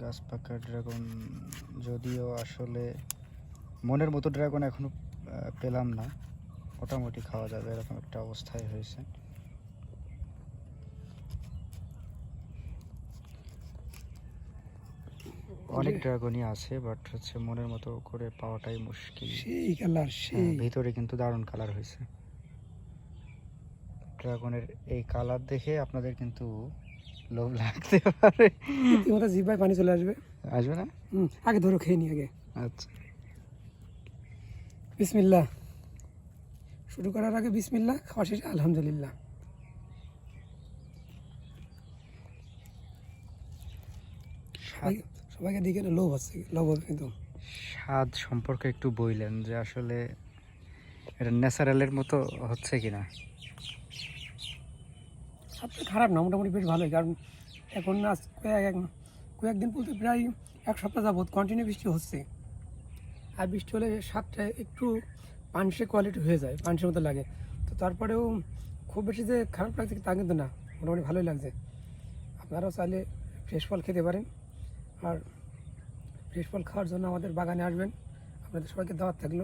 গাছ পাকা ড্রাগন যদিও আসলে মনের মতো ড্রাগন এখনও পেলাম না। মোটামুটি খাওয়া যাবে এরকম একটা অবস্থায় হয়েছে। অনেক ড্রাগনই আছে বাট হচ্ছে মনের মতো করে পাওয়াটাই মুশকিল। সেই কালার হ্যাঁ, সেই। ভিতরে কিন্তু দারুণ কালার হয়েছে। ড্রাগনের এই কালার দেখে আপনাদের কিন্তু লোভ লাগতে পারে। রীতিমতো জিভায় পানি চলে আসবে। আসবে না? হুম, আগে ধরো খেয়ে নি আগে। আচ্ছা। বিসমিল্লাহ। শুরু করার আগে বিসমিল্লাহ খাওয়া শেষে আলহামদুলিল্লাহ। সবাই সবাইকে দিকে লোভ আছে লোভ হবে কিন্তু। স্বাদ সম্পর্কে একটু বললেন যে আসলে এটা ন্যাচারালের মতো হচ্ছে কিনা। খারাপ না, মোটামুটি বেশ ভালোই। কারণ এখন কয়েক কয়েকদিন বলতে প্রায় এক সপ্তাহ যাবৎ কন্টিনিউ বৃষ্টি হচ্ছে। আর বৃষ্টি হলে স্বাদটা একটু পানসে কোয়ালিটি হয়ে যায় পানসের মতো লাগে। তো তারপরেও খুব বেশি যে খারাপ লাগছে তা কিন্তু না, মোটামুটি ভালোই লাগছে। আপনারাও চাইলে ফ্রেশ ফল খেতে পারেন। আর ফ্রেশ ফল খাওয়ার জন্য আমাদের বাগানে আসবেন। আপনাদের সবাইকে দাওয়াত থাকল।